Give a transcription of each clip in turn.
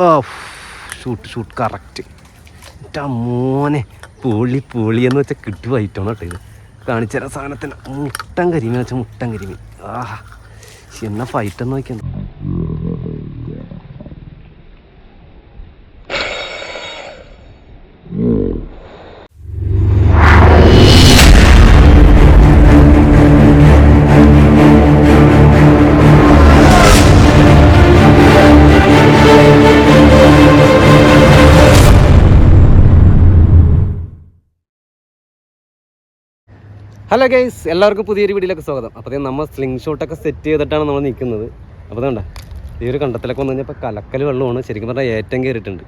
ഓ shoot shoot correct എന്റെ മോനെ പൊളി പൊളി എന്ന് വെച്ചാൽ കിട്ടും ഐറ്റമാണ് കേട്ടോ ഇത്? കാണിച്ചാൽ സാധനത്തിന്. മുട്ടൻ കരിമീൻ വെച്ചാൽ മുട്ടൻ കരിമീൻ. ആ എന്നാ ഫൈറ്റ് എന്ന് ഹലോ ഗൈസ് എല്ലാവർക്കും പുതിയൊരു വീഡിയോയിലേക്ക് സ്വാഗതം. അപ്പോൾ നമ്മൾ സ്ലിംഗ് ഷോട്ടൊക്കെ സെറ്റ് ചെയ്തിട്ടാണ് നമ്മൾ നിൽക്കുന്നത്. അപ്പോൾ വേണ്ട ഈ ഒരു കണ്ടത്തിലൊക്കെ വന്നു കഴിഞ്ഞപ്പോൾ കലക്കൽ വെള്ളമാണ്. ശരിക്കും പറഞ്ഞാൽ ഏറ്റവും കയറിയിട്ടുണ്ട്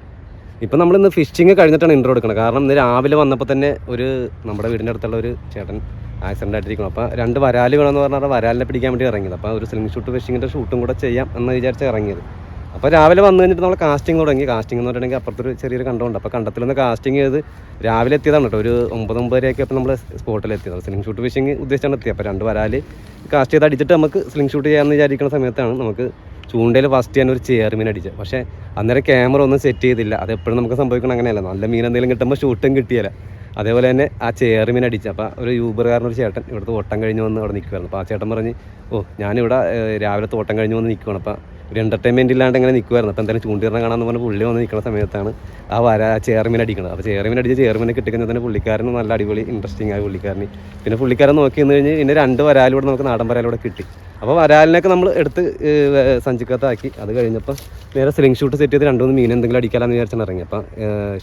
ഇപ്പം നമ്മളിന്ന് ഫിഷിങ് കഴിഞ്ഞിട്ടാണ് ഇൻട്രോ എടുക്കുന്നത്. കാരണം ഇന്ന് രാവിലെ വന്നപ്പോൾ തന്നെ ഒരു നമ്മുടെ വീടിന്റെ അടുത്തുള്ള ഒരു ചേട്ടൻ ആക്സിഡന്റ് ആയിട്ടിരിക്കണം അപ്പോൾ രണ്ട് വരാൽ വേണമെന്ന് പറഞ്ഞാൽ വരാലിനെ പിടിക്കാൻ വേണ്ടി ഇറങ്ങിയത്. അപ്പോൾ ഒരു സ്ലിംഗ് ഷൂട്ട് ഫിഷിങ്ങിന്റെ ഷൂട്ടും കൂടെ ചെയ്യാം എന്ന് വിചാരിച്ച് ഇറങ്ങിയത്. അപ്പോൾ രാവിലെ വന്നു കഴിഞ്ഞിട്ട് നമ്മൾ കാസ്റ്റിംഗ് തുടങ്ങി. കാസ്റ്റിംഗ് എന്ന് പറഞ്ഞിട്ടുണ്ടെങ്കിൽ അപ്പുറത്തൊരു ചെറിയൊരു കണ്ടമുണ്ട് അപ്പോൾ കണ്ടത്തിൽ നിന്ന് കാസ്റ്റിംഗ് ചെയ്ത് രാവിലെ എത്തിയതാണ് കേട്ടോ. ഒരു ഒമ്പത് ഒമ്പതരയൊക്കെ അപ്പോൾ നമ്മൾ സ്പോട്ടിൽ എത്തിയത്. സ്ലിംഗ് ഷൂട്ട് ഫിഷിംഗ് ഉദ്ദേശിച്ചാണ് എത്തിയത്. അപ്പോൾ രണ്ട് വരാൽ കാസ്റ്റ് ചെയ്ത് അടിച്ചിട്ട് നമുക്ക് സ്ലിംഗ് ഷൂട്ട് ചെയ്യാമെന്ന് വിചാരിക്കുന്ന സമയത്താണ് നമുക്ക് ചൂണ്ടയിൽ ഫസ്റ്റ് ചെയ്യാൻ ഒരു ചെയർമീൻ മീൻ അടിച്ചത്. പക്ഷേ അന്നേരം ക്യാമറ ഒന്നും സെറ്റ് ചെയ്തില്ല. അത് എപ്പോഴും നമുക്ക് സംഭവിക്കണം അങ്ങനെയല്ല. നല്ല മീൻ എന്തെങ്കിലും കിട്ടുമ്പോൾ ഷൂട്ടും കിട്ടിയല്ല. അതേപോലെ തന്നെ ആ ചെയർമീൻ മീൻ അടിച്ചു. അപ്പോൾ ഒരു യൂബറുകാരൻ ഒരു ചേട്ടൻ ഇവിടുത്തെ ഓട്ടം കഴിഞ്ഞ് വന്ന് അവിടെ നിൽക്കുമായിരുന്നു അപ്പോൾ ആ ചേട്ടൻ പറഞ്ഞ് ഓ ഞാനിവിടെ രാവിലെ തോട്ടം കഴിഞ്ഞ് വന്ന് നിൽക്കുകയാണ് അപ്പോൾ ഒരു എന്റർടൈൻമെന്റ് ഇല്ലാണ്ട് ഇങ്ങനെ നിൽക്കുമായിരുന്നു അപ്പോൾ എന്തായാലും ചൂണ്ടിരണം കാണാമെന്ന് പറഞ്ഞ് പുള്ളി വന്ന് നിൽക്കുന്ന സമയത്താണ് ആ വര ചേർമീൻ അടിക്കുന്നത് അപ്പോൾ ചേർമീൻ അടിച്ച് ചെയർമിനെ കിട്ടിക്കുന്ന തന്നെ പുള്ളിക്കാരന് നല്ല അടിപൊളി ഇൻട്രസ്റ്റിംഗ് ആയ പുള്ളിക്കാരന്. പിന്നെ പുള്ളിക്കാരൻ നോക്കി നിന്ന് കഴിഞ്ഞ് പിന്നെ രണ്ട് വരാലൂടെ നമുക്ക് നാടൻ വരാലൂടെ കിട്ടി. അപ്പോൾ വരാലിനൊക്കെ നമ്മൾ എടുത്ത് സഞ്ചിക്കത്താക്കി അത് കഴിഞ്ഞപ്പോൾ നേരെ സ്ലിംഗ് ഷൂട്ട് സെറ്റ് ചെയ്ത് രണ്ടുമൂന്ന് മീൻ എന്തെങ്കിലും അടിക്കാമെന്ന് വിചാരിച്ചാണ് ഇറങ്ങി അപ്പോൾ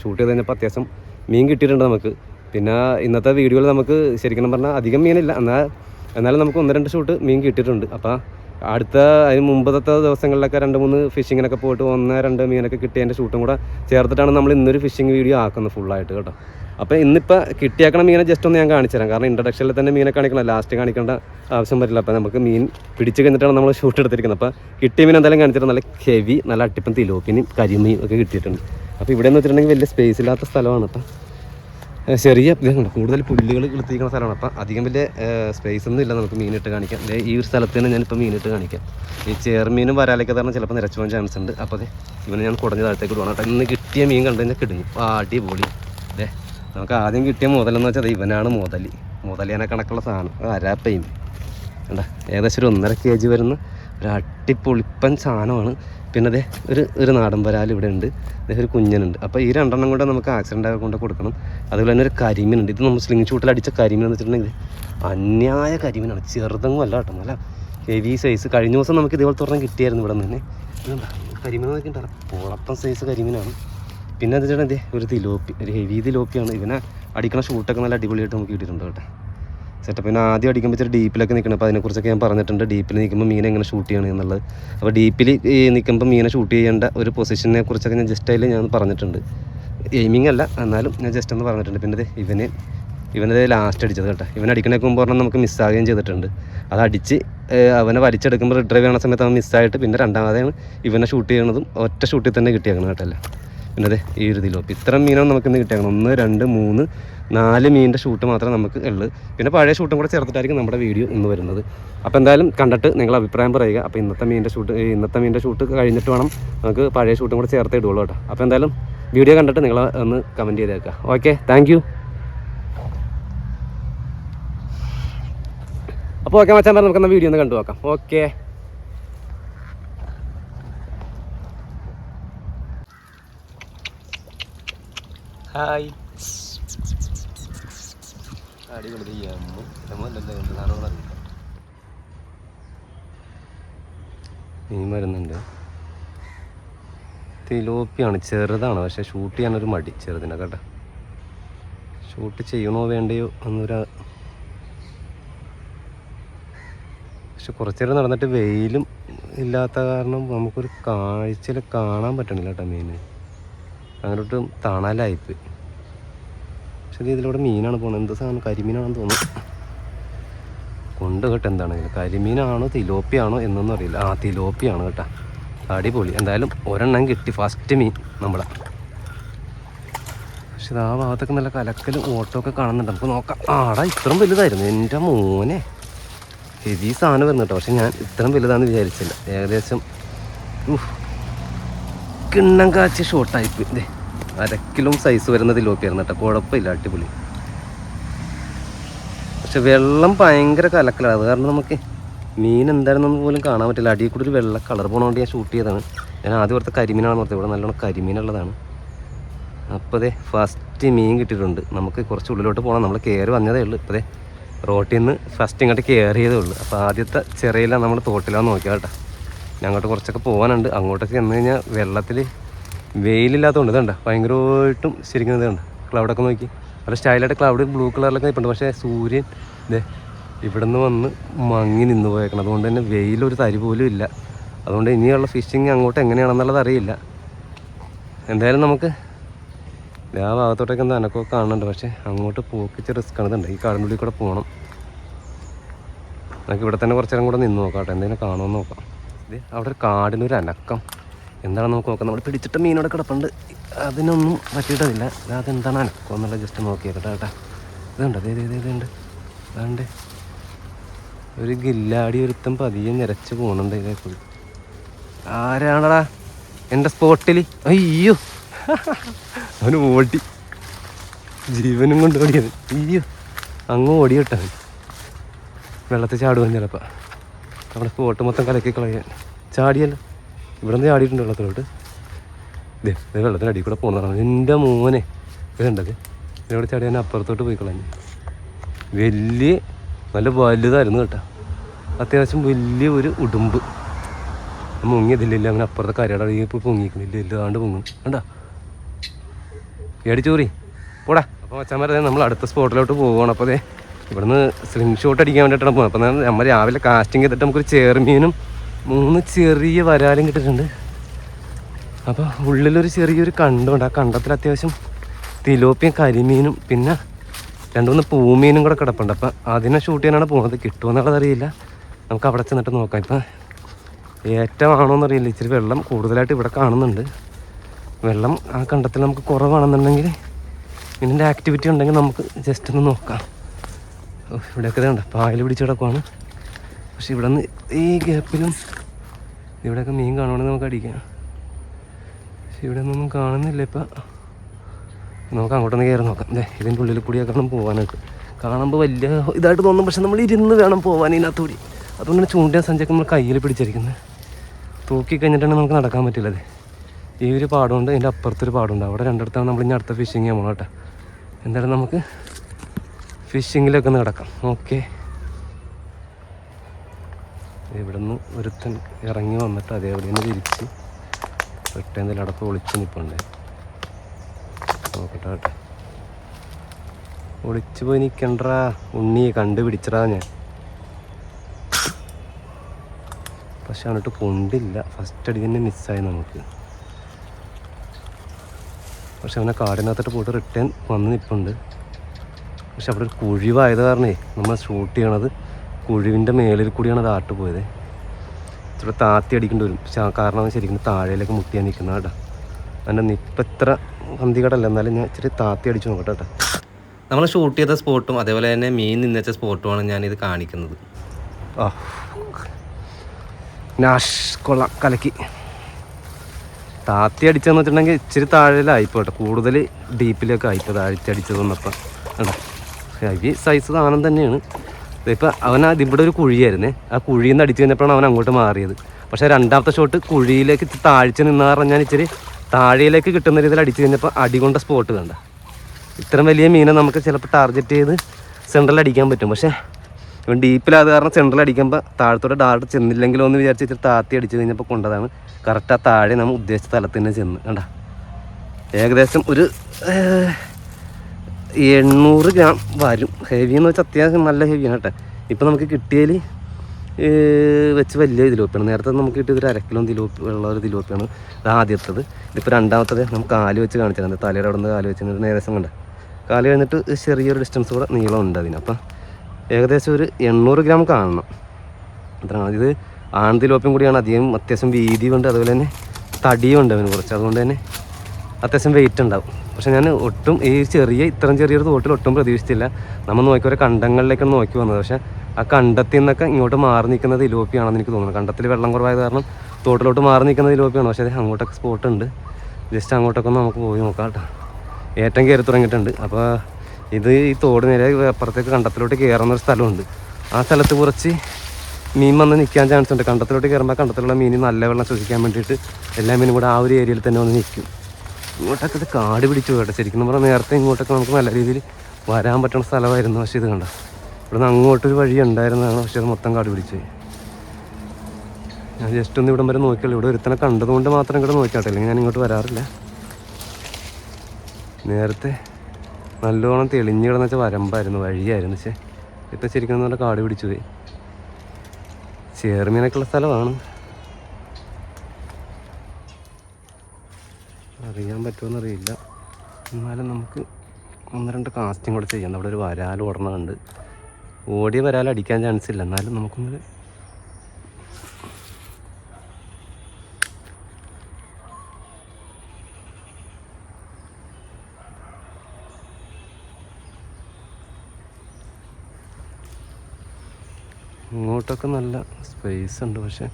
ഷൂട്ട് ചെയ്ത് കഴിഞ്ഞപ്പോൾ അത്യാവശ്യം മീൻ കിട്ടിയിട്ടുണ്ട് നമുക്ക്. പിന്നെ ഇന്നത്തെ വീഡിയോയിൽ നമുക്ക് ശരിക്കും പറഞ്ഞാൽ അധികം മീനില്ല. എന്നാൽ എന്നാലും നമുക്ക് ഒന്ന് രണ്ട് ഷൂട്ട് മീൻ കിട്ടിയിട്ടുണ്ട്. അപ്പോൾ അടുത്ത അതിന് മുമ്പത്തെ ദിവസങ്ങളിലൊക്കെ രണ്ട് മൂന്ന് ഫിഷിങ്ങിനൊക്കെ പോയിട്ട് ഒന്ന് രണ്ട് മീനൊക്കെ കിട്ടിയതിന്റെ ഷൂട്ടും കൂടെ ചേർത്തിട്ടാണ് നമ്മൾ ഇന്നൊരു ഫിഷിംഗ് വീഡിയോ ആക്കുന്നത് ഫുള്ളായിട്ട് കേട്ടോ. അപ്പോൾ ഇന്നിപ്പോൾ കിട്ടിയാക്കണ മീനെ ജസ്റ്റ് ഒന്ന് ഞാൻ കാണിച്ചു തരാം. കാരണം ഇൻട്രഡക്ഷനിൽ തന്നെ മീനെ കാണിക്കണം? ലാസ്റ്റ് കാണിക്കേണ്ട ആവശ്യം വരില്ല. അപ്പോൾ നമുക്ക് മീൻ പിടിച്ച് കഴിഞ്ഞിട്ടാണ് നമ്മൾ ഷൂട്ട് എടുത്തിരിക്കുന്നത്. അപ്പോൾ കിട്ടിയ മീൻ എന്തായാലും കാണിച്ചിട്ട് നല്ല ഹെവി നല്ല അട്ടിപ്പം തിലോപ്പിനും കരിമീൻ ഒക്കെ കിട്ടിയിട്ടുണ്ട്. അപ്പോൾ ഇവിടെ എന്ന് വെച്ചിട്ടുണ്ടെങ്കിൽ വലിയ സ്പേസ് ഇല്ലാത്ത സ്ഥലമാണ് ഏഹ് ചെറിയ ഇതുണ്ട്. കൂടുതൽ പുല്ലുകൾ കിളുത്തിരിക്കുന്ന സ്ഥലമാണ്. അപ്പം അധികം വലിയ സ്പേസ് ഒന്നും ഇല്ല. നമുക്ക് മീനിട്ട് കാണിക്കാം. ദേ ഈ ഒരു സ്ഥലത്ത് തന്നെ ഞാനിപ്പോൾ മീനിട്ട് കാണിക്കാം. ഈ ചേർമീനും വരാലൊക്കെ തന്നെ ചിലപ്പോൾ നിരച്ചു പോകാൻ ചാൻസ് ഉണ്ട്. അപ്പോൾ അതെ ഇവനെ ഞാൻ കുടഞ്ഞ താഴത്തേക്ക് ഇടുവാണ്. കേട്ടോ ഇന്ന് കിട്ടിയ മീൻ കണ്ടു കഴിഞ്ഞാൽ കിടുങ്ങി. അടിപൊളി. അതെ നമുക്ക് ആദ്യം കിട്ടിയ മുതലെന്ന് വെച്ചാൽ അത് ഇവനാണ് മുതലി. മുതലിനെ കണക്കുള്ള സാധനം. അരാപ്പയും കണ്ട? ഏകദേശം ഒരു ഒന്നര കെ ജി വരുന്ന ഒരു അട്ടിപ്പൊളിപ്പൻ സാധനമാണ്. പിന്നെ അതെ ഒരു ഒരു നാടൻ വരാൽ ഇവിടെ ഉണ്ട് ദേ ഒരു കുഞ്ഞനുണ്ട്. അപ്പോൾ ഈ രണ്ടെണ്ണം കൂടെ നമുക്ക് ആക്സിഡന്റ് ആയി കൊണ്ട് കൊടുക്കണം. അതുപോലെ തന്നെ ഒരു കരിമീനുണ്ട്. ഇത് നമ്മൾ സ്ലിംഗ് ഷൂട്ടിൽ അടിച്ച കരിമീൻ എന്ന് വെച്ചിട്ടുണ്ടെങ്കിൽ അന്യായ കരിമീനാണ്. ചെറുതങ്ങും അല്ല കേട്ടോ നല്ല ഹെവി സൈസ് കഴിഞ്ഞ ദിവസം നമുക്ക് ഇതേപോലെ തുറന്ന് കിട്ടിയായിരുന്നു ഇവിടെ നിന്ന്. കരിമീൻ നോക്കിയിട്ടുണ്ടല്ലോ പോളപ്പം സൈസ് കരിമീനാണ്. പിന്നെ എന്താ വെച്ചാൽ ഒരു തിലോപ്പി ഒരു ഹെവി തിലോപ്പിയാണ്. ഇവനെ അടിക്കണ ഷൂട്ടൊക്കെ നല്ല അടിപൊളിയായിട്ട് നമുക്ക് കിട്ടിയിട്ടുണ്ട് കേട്ടോ. സെറ്റപ്പ് പിന്നെ ആദ്യം അടിക്കുമ്പോൾ ഇച്ചിരി ഡീപ്പിലൊക്കെ നിൽക്കണം അപ്പോൾ അതിനെക്കുറിച്ചൊക്കെ ഞാൻ പറഞ്ഞിട്ടുണ്ട്. ഡീപ്പിൽ നിൽക്കുമ്പോൾ മീനെ എങ്ങനെ ഷൂട്ട് ചെയ്യണം എന്നുള്ളത്. അപ്പോൾ ഡീപ്പിൽ നിൽക്കുമ്പോൾ മീനെ ഷൂട്ട് ചെയ്യേണ്ട ഒരു പൊസിഷനെ കുറിച്ചൊക്കെ ഞാൻ ജസ്റ്റ് അതിൽ ഞാൻ പറഞ്ഞിട്ടുണ്ട്. എയിമിംഗ് അല്ല. എന്നാലും ഞാൻ ജസ്റ്റ് ഒന്ന് പറഞ്ഞിട്ടുണ്ട്. പിന്നെ ഇവന് ഇവനത് ലാസ്റ്റ് അടിച്ചത് കേട്ടോ. ഇവൻ അടിക്കണേക്ക് മുമ്പ് പറഞ്ഞാൽ നമുക്ക് മിസ്സാകുകയും ചെയ്തിട്ടുണ്ട്. അത് അടിച്ച് അവനെ വലിച്ചെടുക്കുമ്പോൾ റിട്രൈവ് ചെയ്യണ സമയത്ത് അവൻ മിസ്സായിട്ട് പിന്നെ രണ്ടാമതാണ് ഇവനെ ഷൂട്ട് ചെയ്യണതും ഒറ്റ ഷൂട്ടിൽ തന്നെ കിട്ടിയേക്കണം കേട്ടല്ലേ പിന്നെ അതെ ഈ ഒരു ഇതിലോപ്പ് ഇത്രയും മീനാണ് നമുക്ക് ഇന്ന് കിട്ടിയേക്കണം ഒന്ന് രണ്ട് മൂന്ന് നാല് മീനിന്റെ ഷൂട്ട് മാത്രമേ നമുക്ക് ഉള്ളൂ. പിന്നെ പഴയ ഷൂട്ടും കൂടെ ചേർത്തിട്ടായിരിക്കും നമ്മുടെ വീഡിയോ ഇന്ന് വരുന്നത്. അപ്പോൾ എന്തായാലും കണ്ടിട്ട് നിങ്ങൾ അഭിപ്രായം പറയുക. അപ്പോൾ ഇന്നത്തെ മീനിന്റെ ഷൂട്ട് ഇന്നത്തെ മീനിന്റെ ഷൂട്ട് കഴിഞ്ഞിട്ട് വേണം നമുക്ക് പഴയ ഷൂട്ടും കൂടെ ചേർത്ത് ഇടുള്ളൂ കേട്ടോ. അപ്പോൾ എന്തായാലും വീഡിയോ കണ്ടിട്ട് നിങ്ങൾ ഒന്ന് കമന്റ് ചെയ്തേക്കുക ഓക്കെ താങ്ക് അപ്പോൾ ഓക്കെ മച്ചാൻ നമുക്ക് വീഡിയോ ഒന്ന് കണ്ടു നോക്കാം ഓക്കെ. ഹായ് അടിപൊളി മീൻ വരുന്നുണ്ട് തിലോപ്പിയാണ് ചെറുതാണ് പക്ഷെ ഷൂട്ട് ചെയ്യാനൊരു മടി ചെറുതിനെ കേട്ടോ. ഷൂട്ട് ചെയ്യണോ വേണ്ടയോ എന്നൊരു പക്ഷെ കുറച്ചു നേരം നടന്നിട്ട് വെയിലും ഇല്ലാത്ത കാരണം നമുക്കൊരു കാഴ്ചയിൽ കാണാൻ പറ്റണില്ല കേട്ടോ മീൻ. അങ്ങോട്ടും തണലായിപ്പോയി. പക്ഷെ ഇതിലൂടെ മീനാണ് പോകുന്നത് എന്താ സാധനം? കരിമീനാണെന്ന് തോന്നുന്നു. കൊണ്ട് കേട്ടോ എന്താണെങ്കിലും കരിമീനാണോ തിലോപ്പിയാണോ എന്നൊന്നും അറിയില്ല ആ തിലോപ്പിയാണ് കേട്ടോ. അടിപൊളി. എന്തായാലും ഒരെണ്ണം കിട്ടി. ഫസ്റ്റ് മീൻ നമ്മളെ. പക്ഷെ ആ ഭാഗത്തൊക്കെ നല്ല കലക്കലും ഓട്ടമൊക്കെ കാണുന്നുണ്ട്. നമുക്ക് നോക്കാം. ആടാ ഇത്രയും വലുതായിരുന്നു. എന്റെ മോനെ. ഹെവി സാധനം വരുന്നു കേട്ടോ. പക്ഷെ ഞാൻ ഇത്രയും വലുതാണെന്ന് വിചാരിച്ചില്ല. ഏകദേശം. കിണ്ണം കാച്ചി ഇതേ അരക്കിലും സൈസ് വരുന്ന തിലോപ്പിയായിരുന്നു കേട്ടോ. കുഴപ്പമില്ല അടിപൊളി. പക്ഷെ വെള്ളം ഭയങ്കര കലക്കലാണ്. അത് കാരണം നമുക്ക് മീൻ എന്താണെന്നൊന്നും പോലും കാണാൻ പറ്റില്ല. അടിയിൽ കൂടി ഒരു വെള്ള കളർ പോകണോണ്ട് ഞാൻ ഷൂട്ട് ചെയ്തതാണ്. ഞാൻ ആദ്യം ഓർത്ത കരിമീനാണെന്ന് ഓർത്തത് ഇവിടെ നല്ലോണം കരിമീനുള്ളതാണ്. അപ്പോൾ അതെ ഫസ്റ്റ് മീൻ കിട്ടിയിട്ടുണ്ട്. നമുക്ക് കുറച്ച് ഉള്ളിലോട്ട് പോകണം നമ്മൾ കയറി വന്നതേ ഉള്ളൂ. ഇപ്പോൾ അതെ റോട്ടിൽ നിന്ന് ഫസ്റ്റ് ഇങ്ങോട്ട് കയറിയതേ ഉള്ളൂ. അപ്പോൾ ആദ്യത്തെ ചെറിയ നമ്മൾ തോട്ടിലാന്ന് നോക്കിയാൽ കേട്ടോ. അങ്ങോട്ട് കുറച്ചൊക്കെ പോകാനുണ്ട് അങ്ങോട്ടൊക്കെ ചെന്ന് കഴിഞ്ഞാൽ വെള്ളത്തിൽ വെയിലില്ലാത്തതുകൊണ്ട് ഇതുണ്ട്. ഭയങ്കരമായിട്ടും ശരിക്കും ഇതുണ്ട്. ക്ലൗഡൊക്കെ നോക്കി. നല്ല സ്റ്റൈലായിട്ട് ക്ലൗഡ് ബ്ലൂ കളറിലൊക്കെ നിൽപ്പുണ്ട് പക്ഷേ സൂര്യൻ ഇതേ ഇവിടെ നിന്ന് വന്ന് മങ്ങി നിന്ന് പോയേക്കണം. അതുകൊണ്ട് തന്നെ വെയിലൊരു തരി പോലും ഇല്ല. അതുകൊണ്ട് ഇനിയുള്ള ഫിഷിങ് അങ്ങോട്ട് എങ്ങനെയാണെന്നുള്ളത് അറിയില്ല. എന്തായാലും നമുക്ക് ആ ഭാഗത്തോട്ടൊക്കെ എന്താ അനക്കമൊക്കെ കാണുന്നുണ്ട് പക്ഷേ അങ്ങോട്ട് പോക്കിച്ച് റിസ്ക് ആണ് ഇതുണ്ട്. ഈ കാടിനുള്ളിൽ കൂടെ പോകണം നമുക്ക് ഇവിടെ തന്നെ കുറച്ചേരം കൂടെ നിന്ന് നോക്കാം കേട്ടോ. എന്തെങ്കിലും കാണുമെന്ന് നോക്കാം. ഇത് അവിടെ ഒരു കാടിനൊരു അനക്കം. എന്താണെന്ന് നമുക്ക് നോക്കാം. നമ്മൾ പിടിച്ചിട്ട് മീനോടെ കിടപ്പുണ്ട്. അതിനൊന്നും പറ്റിയിട്ടില്ല അതെന്താണ് അനക്കം എന്നുള്ളത് ജസ്റ്റ് നോക്കിയേക്കട്ടെ കേട്ടോ. ഇതുണ്ട്. അതേ ഇതേ ഇതുണ്ട്. അതുകൊണ്ട് ഒരു ഗില്ലാടി ഒരുത്തം പതിയെ നിരച്ച് പോകുന്നുണ്ട് ഇതേ കൂടി. ആരാണടാ? എന്റെ സ്പോട്ടിൽ അയ്യോ. അവന് ഓടി. ജീവനും കൊണ്ട് ഓടിയത്. അയ്യോ. അങ്ങ് ഓടി കിട്ടാൻ വെള്ളത്തിൽ ചാടുവാൻ ചിലപ്പോൾ അവിടെ സ്പോട്ട് മൊത്തം കലക്കി കളയാൻ. ചാടിയല്ല. ഇവിടെ നിന്ന് ചാടിയിട്ടുണ്ട് വെള്ളത്തിലോട്ട്. ഇതേ ഇത് വെള്ളത്തിന് അടിയിൽ കൂടെ പോകുന്നതാണ്. എന്റെ മോനെ. ഇതുണ്ടത് ഇവിടെ ചാടിയാൻ അപ്പുറത്തോട്ട് പോയി കളഞ്ഞു. വലിയ നല്ല വലുതായിരുന്നു കേട്ടോ. അത്യാവശ്യം വലിയ ഒരു ഉടുമ്പ്. മുങ്ങിയതില്ല അങ്ങനെ അപ്പുറത്തെ കരയുടെ അടിയിൽ പോയി പൊങ്ങിക്കണില്ല ഇല്ലാണ്ട് പൊങ്ങും. കണ്ടാ? ഏടിച്ചോറി പോടാ. അപ്പോൾ മച്ചാന്മാരെ നമ്മൾ അടുത്ത സ്പോട്ടിലോട്ട് പോവുകയാണ് അപ്പോൾ അതെ ഇവിടുന്ന് സ്ലിം ഷോട്ട് അടിക്കാൻ വേണ്ടിയിട്ടാണ് പോകുന്നത് അപ്പം നമ്മൾ രാവിലെ കാസ്റ്റിംഗ് ചെയ്തിട്ട് നമുക്കൊരു ചേർമീനും മൂന്ന് ചെറിയ വരാലും കിട്ടിയിട്ടുണ്ട്. അപ്പോൾ ഉള്ളിലൊരു ചെറിയൊരു കണ്ടുണ്ട്. ആ കണ്ടത്തിൽ അത്യാവശ്യം തിലോപ്പിയും കരിമീനും പിന്നെ രണ്ട് മൂന്ന് പൂമീനും കൂടെ കിടപ്പുണ്ട്. അപ്പം അതിനെ ഷൂട്ട് ചെയ്യാനാണ് പോകുന്നത് കിട്ടുമെന്നുള്ളത് അറിയില്ല. നമുക്ക് അവിടെ ചെന്നിട്ട് നോക്കാം. ഇപ്പം ഏറ്റമാണോ എന്നറിയില്ല ഇച്ചിരി വെള്ളം കൂടുതലായിട്ട് ഇവിടെ കാണുന്നുണ്ട്. വെള്ളം ആ കണ്ടത്തിൽ നമുക്ക് കുറവാണെന്നുണ്ടെങ്കിൽ ഇതിന്റെ ആക്ടിവിറ്റി ഉണ്ടെങ്കിൽ നമുക്ക് ജസ്റ്റ് ഒന്ന് നോക്കാം. ഇവിടെയൊക്കെ വേണ്ട പായൽ പിടിച്ച് കിടക്കുവാണ്. പക്ഷെ ഇവിടെ നിന്ന് ഈ ഗ്യാപ്പിലും ഇവിടെയൊക്കെ മീൻ കാണുവാണെങ്കിൽ നമുക്ക് അടിക്കാം. പക്ഷെ ഇവിടെ ഒന്നും കാണുന്നില്ല ഇപ്പം. നമുക്ക് അങ്ങോട്ടൊന്ന് കയറി നോക്കാം. അല്ലേ ഇതിന്റെ ഉള്ളിൽ കൂടിയൊക്കെ വേണം പോകാനായിട്ട് കാണുമ്പോൾ വലിയ ഇതായിട്ട് തോന്നും പക്ഷെ നമ്മൾ ഇരുന്ന് വേണം പോകാൻ ഇതിനകത്തുകൂടി അതുകൊണ്ടാണ് ചൂണ്ടിയ സഞ്ചൊക്കെ നമ്മൾ കയ്യിൽ പിടിച്ചിരിക്കുന്നത് തൂക്കി കഴിഞ്ഞിട്ടാണ് നമുക്ക് നടക്കാൻ പറ്റില്ല ദേ ഈ ഒരു പാടമുണ്ട് ഇതിന്റെ അപ്പുറത്തൊരു പാടമുണ്ട് അവിടെ രണ്ടിടത്താണ് നമ്മൾ ഇനി അടുത്ത ഫിഷിങ് പോകണം കേട്ടോ. എന്തായാലും നമുക്ക് ഫിഷിങ്ങിലൊക്കെ ഒന്ന് കിടക്കാം. ഓക്കെ. ഇവിടുന്ന് ഒരുത്തൻ ഇറങ്ങി വന്നിട്ട് അതേപോലെ തന്നെ തിരിച്ച് ഒറ്റേന്തെങ്കിലും അടപ്പ് ഒളിച്ച് നിൽപ്പുണ്ട് നോക്കട്ടെ കേട്ടെ. ഒളിച്ചു പോയി നിൽക്കണ്ടാ ഉണ്ണി കണ്ടുപിടിച്ചടാ ഞാൻ. പക്ഷെ അങ്ങോട്ട് കൊണ്ടില്ല. ഫസ്റ്റ് അടി തന്നെ മിസ്സായി നമുക്ക്. പക്ഷെ അവനെ കാടിനകത്തോട്ട് പോയിട്ട് റിട്ടേൺ വന്ന് നിൽപ്പുണ്ട് പക്ഷെ അവിടെ ഒരു കുഴിവായത് കാരണേ നമ്മൾ ഷൂട്ട് ചെയ്യണത് കുഴിവിന്റെ മേളിൽ കൂടിയാണ് അത് ആട്ട് പോയത്. ഇച്ചിരി താത്തി അടിക്കേണ്ടി വരും. പക്ഷെ ആ കാരണം ശരിക്കും താഴേലേക്ക് മുട്ടിയാൻ നിൽക്കുന്ന കേട്ടോ. അതിന്റെ നിപ്പം ഇത്ര പന്തികടല്ല. എന്നാലും ഞാൻ ഇച്ചിരി താത്തി അടിച്ചു നോക്കട്ടെ കേട്ടോ. നമ്മൾ ഷൂട്ട് ചെയ്ത സ്പോട്ടും അതേപോലെ തന്നെ മീൻ നിന്നച്ച സ്പോട്ടുമാണ് ഞാനിത് കാണിക്കുന്നത്. ആ നാഷ് കൊള്ളാം കലക്കി. താത്തി അടിച്ചതെന്ന് വെച്ചിട്ടുണ്ടെങ്കിൽ ഇച്ചിരി താഴെയിലായിപ്പോട്ടെ കൂടുതൽ ഡീപ്പിലേക്ക് ആയിപ്പോൾ താഴ്ത്തി അടിച്ചതെന്നപ്പം കണ്ടോ? ഹെവി സൈസ് സാധനം തന്നെയാണ്. ഇപ്പം അവൻ ആദ്യം ഇവിടെ ഒരു കുഴിയായിരുന്നേ. ആ കുഴിയിൽ നിന്ന് അടിച്ചു കഴിഞ്ഞപ്പോഴാണ് അവൻ അങ്ങോട്ട് മാറിയത്. പക്ഷേ രണ്ടാമത്തെ ഷോട്ട് കുഴിയിലേക്ക് താഴ്ച നിന്ന് പറഞ്ഞാൽ ഇച്ചിരി താഴയിലേക്ക് കിട്ടുന്ന രീതിയിൽ അടിച്ചു കഴിഞ്ഞപ്പോൾ അടി കൊണ്ട സ്പോട്ട് കണ്ട. ഇത്രയും വലിയ മീനെ നമുക്ക് ചിലപ്പോൾ ടാർഗറ്റ് ചെയ്ത് സെൻട്രൽ അടിക്കാൻ പറ്റും. പക്ഷേ ഇവൻ ഡീപ്പിലാത് കാരണം സെൻട്രൽ അടിക്കുമ്പോൾ താഴത്തോടെ ഡാർട്ട് ചെന്നില്ലെങ്കിലോ എന്ന് വിചാരിച്ച് ഇച്ചിരി താത്തി അടിച്ചു കഴിഞ്ഞപ്പോൾ കൊണ്ടതാണ്. കറക്റ്റ് ആ താഴെ നമ്മൾ ഉദ്ദേശിച്ച സ്ഥലത്ത് തന്നെ ചെന്ന്. കണ്ട? ഏകദേശം ഒരു എണ്ണൂറ് ഗ്രാം വരും. ഹെവി എന്ന് വെച്ചാൽ അത്യാവശ്യം നല്ല ഹെവിയാണ് കേട്ടോ. ഇപ്പം നമുക്ക് കിട്ടിയതിൽ വെച്ച് വലിയ തിലോപ്പിയാണ് നേരത്തെ നമുക്ക് കിട്ടിയത് ഒരു അരക്കിലോ തിലോപ്പി ഉള്ള ഒരു തിലോപ്പിയാണ് ഇത് ആദ്യത്തത്. ഇതിപ്പോൾ രണ്ടാമത്തത് നമുക്ക് കാൽ വെച്ച് കാണിച്ചത് തലയുടെ അവിടെ നിന്ന് കാൽ വെച്ച് ഒരു ഏകദേശം കണ്ട? കാൽ കഴിഞ്ഞിട്ട് ചെറിയൊരു ഡിസ്റ്റൻസ് കൂടെ നീളമുണ്ട് അതിന്. അപ്പം ഏകദേശം ഒരു എണ്ണൂറ് ഗ്രാം കാണണം. അത്ര ഇത് ആൺതിലോപ്യം കൂടിയാണ്. അധികം അത്യാവശ്യം വീതിയുണ്ട്. അതുപോലെ തന്നെ തടിയുണ്ട് അവന് കുറച്ച്. അതുകൊണ്ട് തന്നെ അത്യാവശ്യം വെയിറ്റ് ഉണ്ടാവും. പക്ഷെ ഞാൻ ഒട്ടും ഈ ചെറിയ ഇത്രയും ചെറിയൊരു തോട്ടിൽ ഒട്ടും പ്രതീക്ഷിച്ചില്ല. നമ്മൾ നോക്കി ഒരു കണ്ടങ്ങളിലേക്കാണ് നോക്കി വന്നത്. പക്ഷെ ആ കണ്ടത്തിൽ നിന്നൊക്കെ ഇങ്ങോട്ട് മാറി നിൽക്കുന്നത് ഇലോപ്പിയാണെന്ന് എനിക്ക് തോന്നുന്നു. കണ്ടത്തിൽ വെള്ളം കുറവായത് കാരണം തോട്ടിലോട്ട് മാറി നിൽക്കുന്നത് ഇലോപ്പിയാണ്. പക്ഷേ അത് അങ്ങോട്ടൊക്കെ സ്പോട്ട് ഉണ്ട്. ജസ്റ്റ് അങ്ങോട്ടൊക്കെ ഒന്ന് നമുക്ക് പോയി നോക്കാം കേട്ടോ. ഏറ്റവും കയറി തുടങ്ങിയിട്ടുണ്ട്. അപ്പോൾ ഇത് ഈ തോട് നേരെ അപ്പുറത്തേക്ക് കണ്ടത്തിലോട്ട് കയറുന്ന ഒരു സ്ഥലമുണ്ട്. ആ സ്ഥലത്ത് കുറച്ച് മീൻ വന്ന് നിൽക്കാൻ ചാൻസ് ഉണ്ട്. കണ്ടത്തിലോട്ട് കയറുമ്പോൾ കണ്ടത്തിലുള്ള മീൻ നല്ല വെള്ളം ശ്വസിക്കാൻ വേണ്ടിയിട്ട് എല്ലാ മീനും കൂടെ ആ ഒരു ഏരിയയിൽ തന്നെ വന്ന് നിൽക്കും. ഇങ്ങോട്ടൊക്കെ കാട് പിടിച്ചു കേട്ടോ. ശരിക്കും പറഞ്ഞാൽ നേരത്തെ ഇങ്ങോട്ടൊക്കെ നമുക്ക് നല്ല രീതിയിൽ വരാൻ പറ്റുന്ന സ്ഥലമായിരുന്നു. പക്ഷേ ഇത് കണ്ട? ഇവിടുന്ന് അങ്ങോട്ടൊരു വഴി ഉണ്ടായിരുന്നതാണ്. പക്ഷേ അത് മൊത്തം കാട് പിടിച്ചു ഞാൻ ജസ്റ്റ് ഒന്ന് ഇവിടം വരെ നോക്കിയല്ലോ ഇവിടെ ഒരുത്തനെ കണ്ടതുകൊണ്ട് മാത്രം ഇങ്ങോട്ട് നോക്കിയാട്ടെ അല്ലെങ്കിൽ ഞാൻ ഇങ്ങോട്ട് വരാറില്ല. നേരത്തെ നല്ലോണം തെളിഞ്ഞ് കിടന്ന് വെച്ചാൽ വരമ്പായിരുന്നു വഴിയായിരുന്നു. പക്ഷേ ഇപ്പം ശരിക്കും നല്ല കാട് പിടിച്ചു പോയി. ചേർമീനൊക്കെയുള്ള സ്ഥലമാണ്. അറിയാൻ പറ്റുമെന്നറിയില്ല. എന്നാലും നമുക്ക് ഒന്ന് രണ്ട് കാസ്റ്റിംഗ് കൂടെ ചെയ്യാം. അവിടെ ഒരു വരാൽ ഓടണമുണ്ട് ഓടിയ വരാൽ അടിക്കാൻ ചാൻസ് ഇല്ല. എന്നാലും നമുക്കൊന്ന് ഇങ്ങോട്ടൊക്കെ നല്ല സ്പേസ് ഉണ്ട്. പക്ഷെ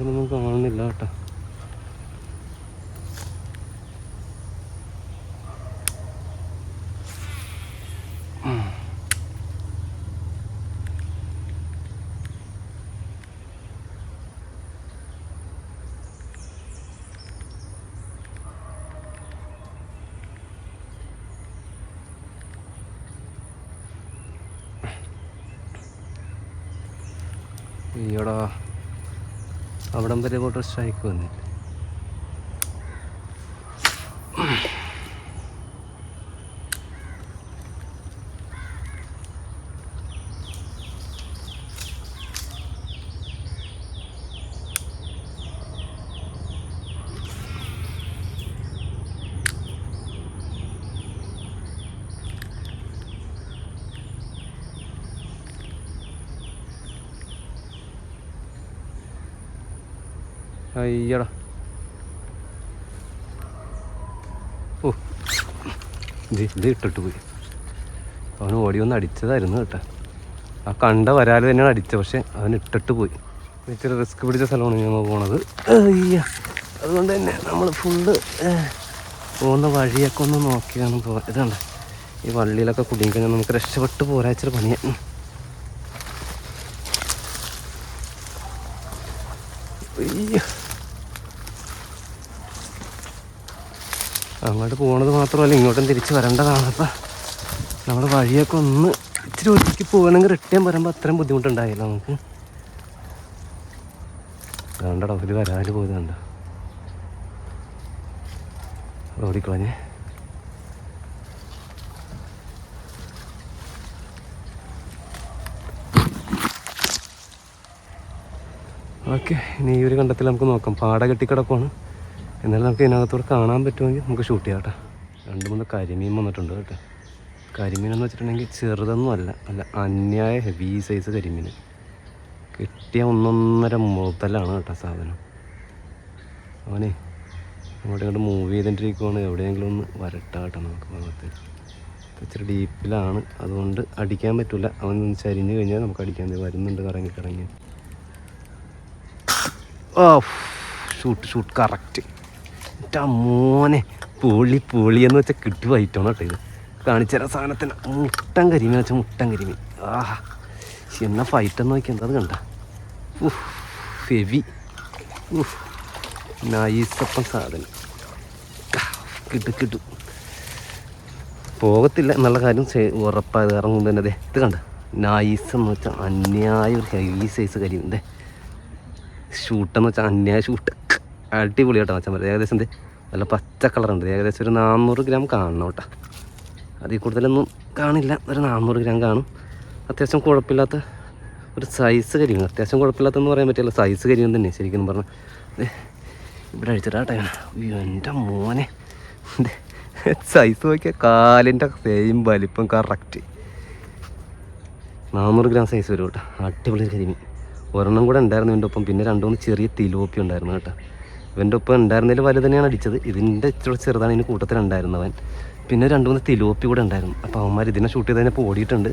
സാധനമൊന്നും കാണുന്നില്ല കേട്ടോ അയ്യോടാ അവിടം വരെ പോയിട്ട് സ്ട്രൈക്ക് വന്നില്ല അയ്യടാ. ഓ. ഇത് ഇത് ഇട്ടിട്ട് പോയി. അവൻ ഓടി വന്ന് അടിച്ചതായിരുന്നു കേട്ടോ. ആ കണ്ട വരാൽ തന്നെയാണ് അടിച്ചത് പക്ഷെ അവൻ ഇട്ടിട്ട് പോയി. ഇച്ചിരി റിസ്ക് പിടിച്ച സ്ഥലമാണ് ഞങ്ങൾ പോണത്. അയ്യ അതുകൊണ്ട് തന്നെ നമ്മൾ ഫുള്ള് പോകുന്ന വഴിയൊക്കെ ഒന്ന് നോക്കിയാണ് പോകാൻ ഇതാണ് ഈ വള്ളിയിലൊക്കെ കുടുങ്ങി കഴിഞ്ഞാൽ നമുക്ക് രക്ഷപ്പെട്ട് പോരാ ഇച്ചിരി പണിയാണ് അയ്യോ. അങ്ങോട്ട് പോകണത് മാത്രമല്ല ഇങ്ങോട്ടും തിരിച്ച് വരേണ്ടതാണ്. അപ്പം നമ്മൾ വഴിയൊക്കെ ഒന്ന് ഇച്ചിരി ഒതുക്കി പോകണമെങ്കിൽ റിട്ടേൺ വരുമ്പോൾ അത്രയും ബുദ്ധിമുട്ടുണ്ടായില്ല നമുക്ക്. വേണ്ടടോ ഒരു വരാൽ പോയത് കണ്ട? ഓടിക്കളഞ്ഞേ. ഓക്കെ ഇനി ഈ ഒരു കണ്ടത്തിൽ നമുക്ക് നോക്കാം. പാട കെട്ടിക്കിടപ്പാണ് എന്നാലും നമുക്ക് ഇതിനകത്തൂടെ കാണാൻ പറ്റുമെങ്കിൽ നമുക്ക് ഷൂട്ട് ചെയ്യാം കേട്ടോ. രണ്ട് മൂന്ന് കരിമീൻ വന്നിട്ടുണ്ട് കേട്ടോ. കരിമീൻ എന്ന് വെച്ചിട്ടുണ്ടെങ്കിൽ ചെറുതൊന്നും അല്ല. അല്ല അന്യായ ഹെവി സൈസ് കരിമീൻ. കിട്ടിയ ഒന്നൊന്നര മുതലാണ് കേട്ടോ സാധനം. അവനെ അങ്ങോട്ട് ഇങ്ങോട്ട് മൂവ് ചെയ്തിട്ടിരിക്കുവാണ്. എവിടെയെങ്കിലും ഒന്ന് വരട്ടാ കേട്ടോ നമുക്ക് ഭാഗത്ത്. ഇച്ചിരി ഡീപ്പിലാണ് അതുകൊണ്ട് അടിക്കാൻ പറ്റില്ല അവൻ ചരിഞ്ഞ് കഴിഞ്ഞാൽ നമുക്ക് അടിക്കാൻ വരുന്നുണ്ട് കറങ്ങി കറങ്ങി. ഓ ഷൂട്ട് ഷൂട്ട് കറക്റ്റ് എന്റെ മോനെ പൊളി പൊളി എന്ന് വെച്ചാൽ കിട്ടി വൈറ്റാണ് കേട്ടോ ഇത് കാണിച്ചേരാ സാധനത്തിന്. മുട്ടൻ കരിമീൻ വെച്ചാൽ മുട്ടൻ കരിമീൻ. ആഹാ എന്നാ ഫൈറ്റ് എന്ന് നോക്കിയാൽ അത് കണ്ട? ഉഫ് ഉഫ് നൈസപ്പം സാധനം. കിട്ടു കിട്ടു. പോകത്തില്ല എന്നുള്ള കാര്യം ഉറപ്പായത് ഉറപ്പായത് ഇറങ്ങും തന്നെ. അതെ ഇത് കണ്ട? നൈസ് എന്ന് വെച്ചാൽ അന്യായ ഒരു ഹെവി സൈസ് കരിമീൻ. ഇതേ ഷൂട്ടെന്ന് വെച്ചാൽ അന്യായ ഷൂട്ട് അടിപൊളി കേട്ടോ പറയാം ഏകദേശം എന്ത്? നല്ല പച്ച കളറുണ്ട്. ഏകദേശം ഒരു നാനൂറ് ഗ്രാം കാണണം കേട്ടോ. അതിൽ കൂടുതലൊന്നും കാണില്ല. ഒരു നാനൂറ് ഗ്രാം കാണും. അത്യാവശ്യം കുഴപ്പമില്ലാത്ത ഒരു സൈസ് കരിമീൻ. അത്യാവശ്യം കുഴപ്പമില്ലാത്തെന്ന് പറയാൻ പറ്റില്ല. സൈസ് കരിയും തന്നെ ശരിക്കും പറഞ്ഞാൽ ഇവിടെ അഴിച്ചിട്ടാട്ടെ അയ്യോ എന്റെ മോനെ. സൈസ് നോക്കിയാൽ കാലിന്റെ സെയിം വലിപ്പം കറക്റ്റ് നാനൂറ് ഗ്രാം സൈസ് വരും കേട്ടോ. അടിപൊളി കരിമീൻ. ഒരെണ്ണം കൂടെ ഉണ്ടായിരുന്നു എന്റെ ഒപ്പം. പിന്നെ രണ്ട് മൂന്ന് ചെറിയ തിലോപ്പി ഉണ്ടായിരുന്നു കേട്ടോ. ഇവന്റെ ഒപ്പം ഉണ്ടായിരുന്നതിൽ വലുത് തന്നെയാണ് അടിച്ചത്. ഇതിന്റെ ഇച്ചിരി ചെറുതാണ് ഇതിന് കൂട്ടത്തിലുണ്ടായിരുന്നവൻ. പിന്നെ രണ്ട് മൂന്ന് തിലോപ്പി കൂടെ ഉണ്ടായിരുന്നു. അപ്പോൾ അവന്മാർ ഇതിനെ ഷൂട്ട് ചെയ്ത് കഴിഞ്ഞപ്പോൾ ഓടിയിട്ടുണ്ട്.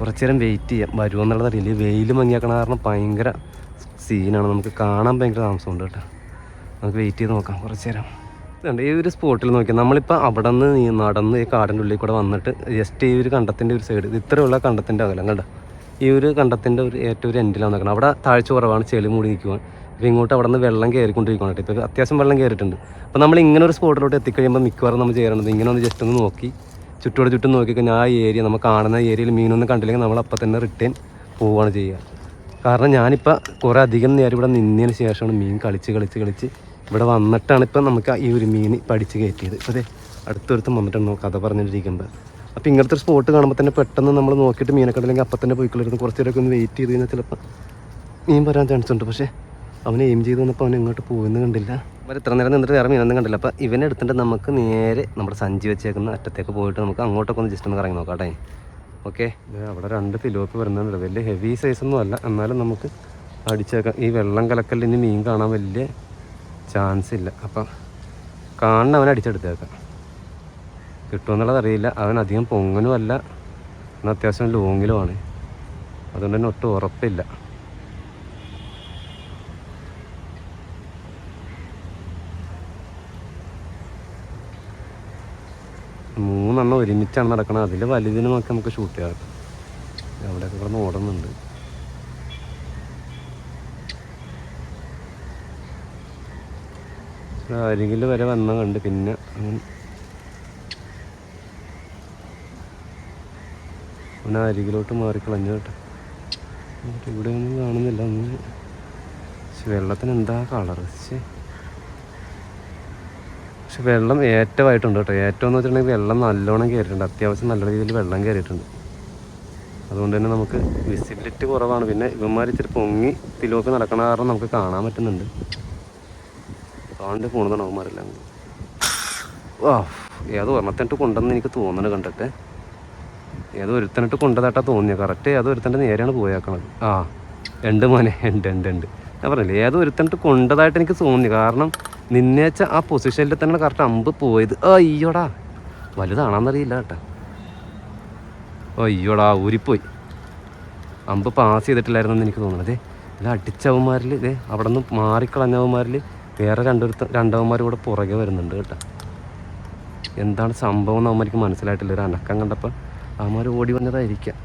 കുറച്ച് നേരം വെയിറ്റ് ചെയ്യാം. വരുമോ എന്നുള്ളത് അറിയില്ല. വെയിൽ മങ്ങിയാക്കണ കാരണം ഭയങ്കര സീനാണ് നമുക്ക് കാണാൻ ഭയങ്കര താമസമുണ്ട് കേട്ടോ. നമുക്ക് വെയിറ്റ് ചെയ്ത് നോക്കാം. കുറച്ച് നേരം. ഈ ഒരു സ്പോട്ടിൽ നോക്കിയാൽ നമ്മളിപ്പോൾ അവിടെ നിന്ന് ഈ നടന്ന് ഈ കാടിന്റെ ഉള്ളിൽ കൂടെ വന്നിട്ട് ജസ്റ്റ് ഈ ഒരു കണ്ടത്തിന്റെ ഒരു സൈഡ് ഇത്രയുള്ള കണ്ടത്തിന്റെ അകലം കണ്ട? ഈ ഒരു കണ്ടത്തിന്റെ ഒരു ഏറ്റവും ഒരു എൻഡിലാണ് നോക്കണം. അവിടെ താഴ്ച കുറവാണ്. ചെളി മൂടി നിൽക്കുവാൻ അപ്പോൾ ഇങ്ങോട്ട് അവിടെ നിന്ന് വെള്ളം കയറിക്കൊണ്ടിരിക്കുകയാണ് കേട്ടോ. ഇപ്പോൾ അത്യാവശ്യം വെള്ളം കയറിയിട്ടുണ്ട്. അപ്പോൾ നമ്മൾ ഇങ്ങനെ ഒരു സ്പോട്ടിലോട്ട് എത്തിക്കഴിയുമ്പോൾ മിക്കവാറും നമ്മൾ ചെയ്യണത് ഇങ്ങനെ ഒന്ന് ജസ്റ്റ് ഒന്ന് നോക്കി. ചുറ്റോട് ചുറ്റും നോക്കി നോക്കിക്കഴിഞ്ഞാൽ ആ ഏരിയ നമ്മൾ കാണുന്ന ഏരിയയിൽ മീനൊന്നും കണ്ടില്ലെങ്കിൽ നമ്മൾ അപ്പം തന്നെ റിട്ടേൺ പോവുകയാണ് ചെയ്യുക കാരണം ഞാനിപ്പോൾ കുറേ അധികം നേരം ഇവിടെ നിന്നതിന് ശേഷമാണ് മീൻ കളിച്ച് കളിച്ച് കളിച്ച് ഇവിടെ വന്നിട്ടാണ് ഇപ്പം നമുക്ക് ഈ ഒരു മീൻ പഠിച്ച് കയറ്റിയത്. ഇപ്പോൾ അതെ അടുത്തൊരുത്തും വന്നിട്ടുണ്ടോ കഥ പറഞ്ഞിട്ടിരിക്കുമ്പോൾ അപ്പോൾ ഇങ്ങനത്തെ ഒരു സ്പോട്ട് കാണുമ്പോൾ തന്നെ പെട്ടെന്ന് നമ്മൾ നോക്കിയിട്ട് മീനെ കണ്ടില്ലെങ്കിൽ അപ്പം തന്നെ പോയിക്കൊള്ളിരുന്നു കുറച്ച് നേരമൊക്കെ ഒന്ന് വെയിറ്റ് ചെയ്ത് കഴിഞ്ഞാൽ ചിലപ്പോൾ മീൻ വരാൻ ചാൻസ് ഉണ്ട്. പക്ഷേ അവൻ എയിം ചെയ്ത് വന്നപ്പോൾ അവൻ എങ്ങോട്ട് പോകുമെന്ന് കണ്ടില്ല. അവർ ഇത്ര നേരം നിന്നിട്ട് വേറെ മീനൊന്നും കണ്ടില്ല. അപ്പോൾ ഇവനെ എടുത്തിട്ട് നമുക്ക് നേരെ നമ്മുടെ സഞ്ചി വെച്ചേക്കുന്ന അറ്റത്തേക്ക് പോയിട്ട് നമുക്ക് അങ്ങോട്ടൊക്കെ ഒന്ന് ജസ്റ്റ് ഒന്ന് കറങ്ങി നോക്കാം ഓക്കെ അവിടെ രണ്ട് തിലോപ്പി വരുന്നുണ്ട് വലിയ ഹെവി സൈസൊന്നും അല്ല. എന്നാലും നമുക്ക് അടിച്ചേക്കാം. ഈ വെള്ളം കലക്കലിന് മീൻ കാണാൻ വലിയ ചാൻസ് ഇല്ല. അപ്പം കാണുന്ന അവൻ അടിച്ചെടുത്തേക്കാം. കിട്ടുമെന്നുള്ളത് അറിയില്ല. അവൻ അധികം പൊങ്ങനും അല്ല എന്നാൽ അത്യാവശ്യം ലോങ്ങിലുമാണ് അതുകൊണ്ട് തന്നെ ഒട്ടും ഉറപ്പില്ല. മൂന്നെണ്ണം ഒരുമിച്ചാണ് നടക്കുന്നത് അതിൽ വലുതിന് നോക്കി നമുക്ക് ഷൂട്ട് ചെയ്യാം. അവിടെയൊക്കെ കിടന്ന് ഓടുന്നുണ്ട്. അരികിൽ വരെ വന്ന കണ്ട് പിന്നെ അവൻ അരികിലോട്ട് മാറിക്കളഞ്ഞു കേട്ടോ. ഇവിടെ ഒന്നും കാണുന്നില്ല. ഒന്ന് വെള്ളത്തിന് എന്താ കളർ പക്ഷെ വെള്ളം ഏറ്റവായിട്ടുണ്ട് കേട്ടോ. ഏറ്റവും എന്ന് വെച്ചിട്ടുണ്ടെങ്കിൽ വെള്ളം നല്ലോണം കയറിയിട്ടുണ്ട്. അത്യാവശ്യം നല്ല രീതിയിൽ വെള്ളം കയറിയിട്ടുണ്ട്. അതുകൊണ്ട് തന്നെ നമുക്ക് വിസിബിലിറ്റി കുറവാണ്. പിന്നെ ഇവന്മാർ ഇച്ചിരി പൊങ്ങി തിലോക്ക് നടക്കണ കാരണം നമുക്ക് കാണാൻ പറ്റുന്നുണ്ട്. കാണ്ട് പോകുന്നതാണ് അവന്മാരെല്ലാം വാ ഏതോ ഒരെണ്ണത്തിനിട്ട് കൊണ്ടെന്ന് എനിക്ക് തോന്നുന്നു കണ്ടിട്ട്. ഏതോ ഒരുത്തനിട്ട് കൊണ്ടതായിട്ടാ തോന്നിയത് കറക്റ്റ് ഏതോ ഒരുത്തന്റെ നേരെയാണ് പോയേക്കണത്. ആ ഉണ്ട് മോനെ ഉണ്ട് ഉണ്ട് ഉണ്ട്. ഞാൻ പറഞ്ഞില്ലേ ഏതോ ഒരുത്തനിട്ട് കൊണ്ടതായിട്ട് എനിക്ക് തോന്നി. കാരണം നിന്നേച്ച ആ പൊസിഷനിൽ തന്നെ കറക്റ്റ് അമ്പ് പോയത്. അയ്യോടാ. വലുതാണെന്നറിയില്ല കേട്ടോ. അയ്യോടാ ഊരിപ്പോയി. അമ്പ് പാസ് ചെയ്തിട്ടില്ലായിരുന്നെന്ന് എനിക്ക് തോന്നുന്നത് ഇത് അടിച്ചവന്മാരിൽ ഇതേ അവിടെ നിന്ന് മാറിക്കളഞ്ഞവന്മാരിൽ വേറെ രണ്ടൊരുത്ത രണ്ടവന്മാർ കൂടെ പുറകെ വരുന്നുണ്ട് കേട്ടോ. എന്താണ് സംഭവം എന്ന് അവന്മാർക്ക് മനസ്സിലായിട്ടില്ല. ഒരു അനക്കം കണ്ടപ്പോൾ അവന്മാർ ഓടി വന്നതായിരിക്കാം.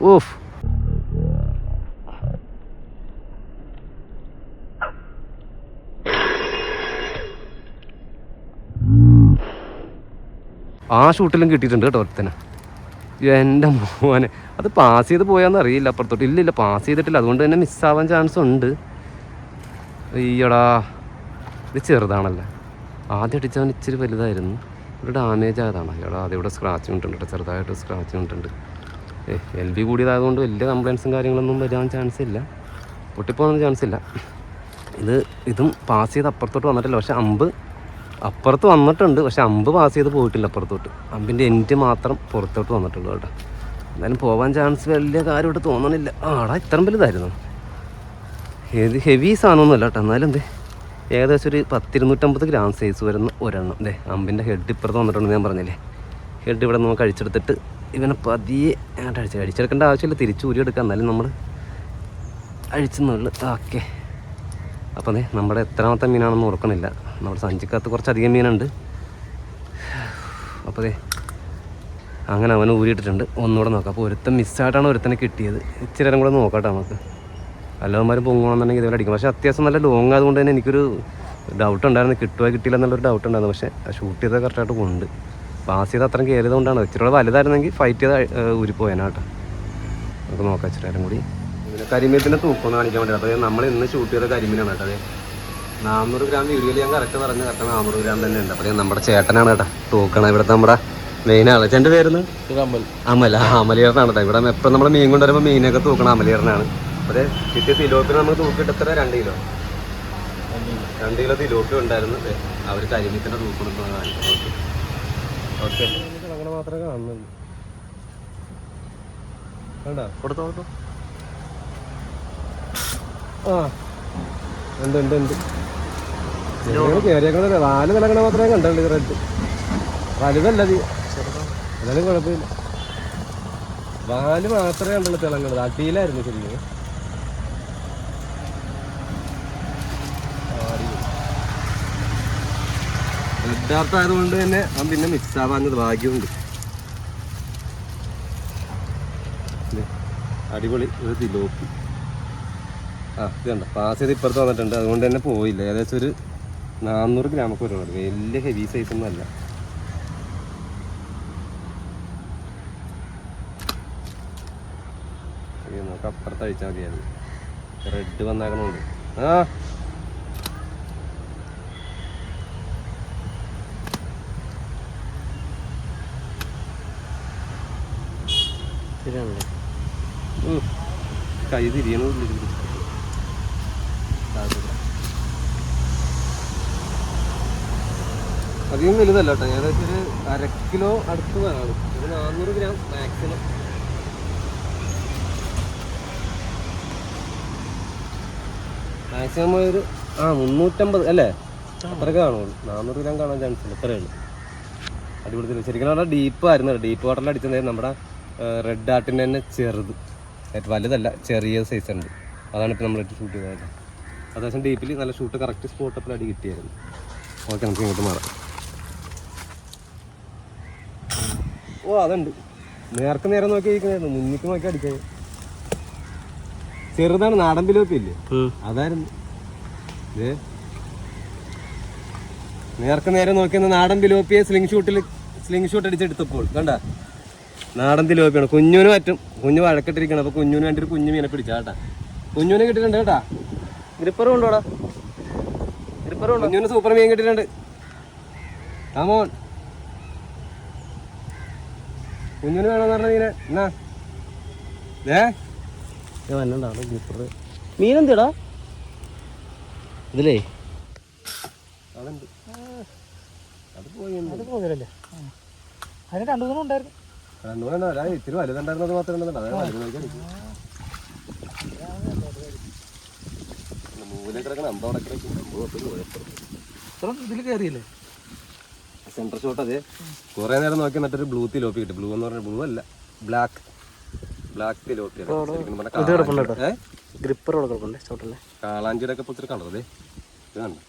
ഓഫ് ആ ഷൂട്ടിലും കിട്ടിയിട്ടുണ്ട് കേട്ടോ ഒരുത്തനെ. എന്റെ മോനെ. അത് പാസ് ചെയ്ത് പോയാന്ന് അറിയില്ല അപ്പുറത്തോട്ട്. ഇല്ല ഇല്ല പാസ് ചെയ്തിട്ടില്ല. അതുകൊണ്ട് തന്നെ മിസ്സാവാൻ ചാൻസ് ഉണ്ട്. അയ്യടാ ഇത് ചെറുതാണല്ലേ? ആദ്യം അടിച്ചവൻ ഇച്ചിരി വലുതായിരുന്നു. ഒരു ഡാമേജ് ആയതാണ്. അയ്യടാ അതിവിടെ സ്ക്രാച്ച് കൊണ്ടുണ്ട് ചെറുതായിട്ട് സ്ക്രാച്ച് കൊണ്ടുണ്ട് ഏ എൽ ബി കൂടിയതായതുകൊണ്ട് വലിയ കംപ്ലയിൻസും കാര്യങ്ങളൊന്നും വരാൻ ചാൻസ് ഇല്ല. പൊട്ടിപ്പോകാൻ ചാൻസ് ഇല്ല. ഇത് ഇതും പാസ് ചെയ്ത് അപ്പുറത്തോട്ട് വന്നിട്ടില്ല. പക്ഷെ അമ്പ് അപ്പുറത്ത് വന്നിട്ടുണ്ട് പക്ഷെ അമ്പ് പാസ് ചെയ്ത് പോയിട്ടില്ല അപ്പുറത്തോട്ട്. അമ്പിന്റെ എൻഡ് മാത്രം പുറത്തോട്ട് വന്നിട്ടുള്ളൂ കേട്ടോ. എന്തായാലും പോകാൻ ചാൻസ് വലിയ കാര്യമായിട്ട് തോന്നണില്ല. ആടാ ഇത്രയും വലുതായിരുന്നു? ഏത് ഹെവി സാധനമൊന്നുമല്ല കേട്ടോ. എന്നാലും എന്തേ ഏകദേശം ഒരു പത്തിരുന്നൂറ്റമ്പത് ഗ്രാം സൈസ് വരുന്ന ഒരെണ്ണം. അല്ലേ അമ്പിന്റെ ഹെഡ് ഇപ്പുറത്ത് വന്നിട്ടുണ്ട് ഞാൻ പറഞ്ഞില്ലേ. ഹെഡ് ഇവിടെ നമുക്ക് അഴിച്ചെടുത്തിട്ട് ഇവനെ പതിയെ അങ്ങോട്ട് അഴിച്ച്. അഴിച്ചെടുക്കേണ്ട ആവശ്യമില്ല തിരിച്ച് ഊരിയെടുക്കാം. എന്നാലും നമ്മൾ അഴിച്ചെന്നുള്ളു ഓക്കെ. അപ്പോൾ അതെ നമ്മുടെ എത്രാമത്തെ മീനാണെന്ന് ഓർക്കണില്ല. നമ്മുടെ സഞ്ചിക്കകത്ത് കുറച്ചധികം മീനുണ്ട്. അപ്പോൾ അതെ അങ്ങനെ അവൻ ഊരിയിട്ടിട്ടുണ്ട്. ഒന്നുകൂടെ നോക്കാം. അപ്പോൾ ഒരുത്തൻ മിസ്സായിട്ടാണ് ഒരുത്തനെ കിട്ടിയത്. ഇച്ചിരി നേരം കൂടെ നോക്കട്ടെ നമുക്ക്. അല്ലവന്മാരും പൊങ്ങണമെന്നുണ്ടെങ്കിൽ ഇതുവരെ അടിക്കും. പക്ഷേ അത്യാവശ്യം നല്ല ലോങ് ആയതുകൊണ്ട് തന്നെ എനിക്കൊരു ഡൗട്ട് ഉണ്ടായിരുന്നു. കിട്ടുമോ കിട്ടിയില്ല എന്നുള്ളൊരു ഡൗട്ട് ഉണ്ടായിരുന്നു. പക്ഷേ ഷൂട്ട് ചെയ്തത് കറക്റ്റായിട്ട് കൊണ്ട്. പാസ് ചെയ്ത് അത്രയും കയറിയത് കൊണ്ടാണ് ഇച്ചിരി വലുതായിരുന്നെങ്കിൽ ഫൈറ്റ് ചെയ്ത് ഊരിപ്പോയനാട്ടോ നമുക്ക് നോക്കാം ഇച്ചിരി നേരം കൂടി. ഇതിന് കരിമീനത്തിന്റെ തൂക്കം കാണിക്കാൻ വേണ്ടി അപ്പോൾ നമ്മൾ ഇന്ന് ഷൂട്ട് ചെയ്ത കരിമീനാണ് കേട്ടോ അതെ. നാനൂറ് ഗ്രാം വീഡിയോയിൽ ഞാൻ കറക്റ്റ് പറഞ്ഞ കറക്റ്റ് നാനൂറ് ഗ്രാം തന്നെ ഉണ്ട്. അപ്പോൾ നമ്മുടെ ചേട്ടനാണ് കേട്ടോ. തൂക്കണം ഇവിടുത്തെ നമ്മുടെ മെയിൻ ആളെ. എന്റെ പേരുന്ന് അമൽ. ആ അമലിയറിനാണ് കേട്ടോ. ഇവിടെ എപ്പോഴും നമ്മൾ മീൻ കൊണ്ടുവരുമ്പോൾ മീനൊക്കെ തൂക്കണം അമലിയറിനാണ് അതെ കിട്ടിയ തിലോപ്പിന് നമുക്ക് തൂക്കിട്ട് എത്ര? രണ്ട് കിലോ. രണ്ട് കിലോ. തിലോപ്പി ഉണ്ടായിരുന്നു. അതെ അവർ കരിമീത്തിന്റെ തൂക്കണം ഓക്കെ. അങ്ങനെ മാത്രമേ കാണുന്നുള്ളൂ. വേണ്ട കൊടുത്തോ കൊടുത്തോ. ആ. ഉണ്ട് ഉണ്ട് ഉണ്ട്. കയറിയേക്കണ നാല് നിലക്കണ മാത്രമേ കണ്ടുള്ളൂ ഇത് റെഡ്. വലുതല്ല എന്നാലും കുഴപ്പമില്ല. വാൽ മാത്രമേ കണ്ടുള്ളൂ തിളങ്ങുന്നത്. അടിയിലായിരുന്നു ശരിക്കും. റെഡ് ആർട്ട് ആയതുകൊണ്ട് തന്നെ അവൻ പിന്നെ മിക്സ് ആവാഞ്ഞത് ഭാഗ്യമുണ്ട്. അടിപൊളി. ഒരു തിലോപ്പി. ആ ഇത് കണ്ട പാസ് ചെയ്ത് ഇപ്പുറത്ത് വന്നിട്ടുണ്ട്. അതുകൊണ്ട് തന്നെ പോയില്ല. ഏകദേശം ഒരു നാനൂറ് ഗ്രാമൊക്കെ വരുന്നുണ്ട്. വലിയ ഹെവി സൈസ് ഒന്നും അല്ല. നമുക്ക് അപ്പുറത്ത് അഴിച്ചാൽ മതിയായിരുന്നു. റെഡ് വന്നേക്കണുണ്ട് ആ. കൈ തിരിയണില്ല അധികം വലുതല്ല കേട്ടോ. ഏകദേശം ഒരു അര കിലോ അടുത്ത് വേണം ഒരു നാനൂറ് ഗ്രാം മാക്സിമം മാക്സിമം ഒരു ആ മുന്നൂറ്റമ്പത് അല്ലേ? അത്രയൊക്കെ കാണുള്ളൂ. നാനൂറ് ഗ്രാം കാണാൻ ചാൻസ് ഉണ്ട്. ഇത്രയേ ഉള്ളൂ. അടിപൊളി. ശരിക്കും പറഞ്ഞാൽ ഡീപ്പ് ആയിരുന്നു. ഡീപ്പ് വാട്ടറിൽ അടിച്ചത് നമ്മുടെ റെഡ് ആർട്ടിന്റെ തന്നെ ചെറുത്. വലുതല്ല ചെറിയ സൈസ് ഉണ്ട്. അതാണ് ഇപ്പോൾ നമ്മൾ ഷൂട്ട് ചെയ്തത്. അത്യാവശ്യം ഡീപ്പിൽ നല്ല ഷൂട്ട് കറക്റ്റ് സ്പോട്ടപ്പിൽ അടി കിട്ടിയായിരുന്നു. ഓക്കെ നമുക്ക് ഇങ്ങോട്ട് മാറാം. ഓ അതുണ്ട്. നേർക്ക് നേരെ നോക്കി ഇരിക്കണായിരുന്നു മുന്നിക്ക് നോക്കി അടിച്ചത്. ചെറുതാണ് നാടൻ പിലോപ്പില്ലേ അതായിരുന്നു. നേർക്ക് നേരെ നോക്കി നാടൻ പിലോപ്പിയെ സ്ലിംഗ് ഷൂട്ടിൽ സ്ലിംഗ് ഷൂട്ട് അടിച്ചെടുത്തപ്പോൾ കണ്ട? നാടൻ തിലോപ്പിയാണ് കുഞ്ഞുവിന് പറ്റും. കുഞ്ഞു വഴക്കിട്ടിരിക്കണം അപ്പൊ കുഞ്ഞുവിന് വേണ്ടി ഒരു കുഞ്ഞു മീനെ പിടിച്ചാ കേട്ടാ. കുഞ്ഞുവിനെ കിട്ടിയിട്ടുണ്ട് കേട്ടാ. ഗ്രിപ്പർ കൊണ്ടോടാ ഗ്രിപ്പർ കൊണ്ടോ കുഞ്ഞുവിന് സൂപ്പർ മീൻ കിട്ടിയിട്ടുണ്ട്. ആമോൻ കുഞ്ഞുവിന് വേണമെന്ന് പറഞ്ഞ മീനെ എന്നാ? ഏ വന്നുണ്ടാവും മീനെന്തിടാ? ഇതിലേ. അതുണ്ട് അത് പോയി അത് പോകലല്ലേ അതിന് രണ്ടു മൂന്നും ഉണ്ടായിരുന്നു. രണ്ടുമൂന്നെണ്ണം അല്ല ഇത്തിരി വലുതുണ്ടായിരുന്നത് മാത്രമേ ഉണ്ടെന്നുണ്ട് അതായത് വലുത് മൂലക്കിടക്കണം അടിക്കും. മൂല കിടക്കണം അമ്പ അവിടെ കിടക്കും ഇതിൽ കയറിയില്ലേ? സെൻട്രൽ ഷോട്ട് അത്. കുറേ നേരം നോക്കി എന്നിട്ടൊരു ബ്ലൂ തിലോപ്പി കിട്ടി. ബ്ലൂ എന്ന് പറഞ്ഞാൽ ബ്ലൂ അല്ല. ബ്ലാക്ക് ബ്ലാക്ക് തിലോപ്പി ഗ്രിപ്പർ കൊടുക്കണ്ടേ ചോട്ടല്ലേ കാളാഞ്ചിയുടെ ഒക്കെ ഒത്തിരി കളർ അതെ. ഇത് കണ്ടോ?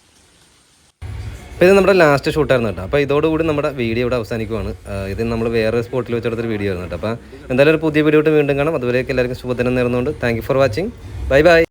ഇത് നമ്മുടെ ലാസ്റ്റ് ഷൂട്ടായിരുന്നു കേട്ടോ. അപ്പോൾ ഇതോടുകൂടി നമ്മുടെ വീഡിയോ ഇവിടെ അവസാനിക്കുവാണ്. ഇത് നമ്മൾ വേറെ സ്പോട്ടിൽ വെച്ചെടുത്തൊരു വീഡിയോ ആയിരുന്നു കേട്ടോ. അപ്പോൾ എന്തായാലും ഒരു പുതിയ വീഡിയോ വീണ്ടും കാണാം. അതുവരെയൊക്കെ എല്ലാവർക്കും ശുഭദിനം നേർന്നുകൊണ്ട്. Thank for watching bye bye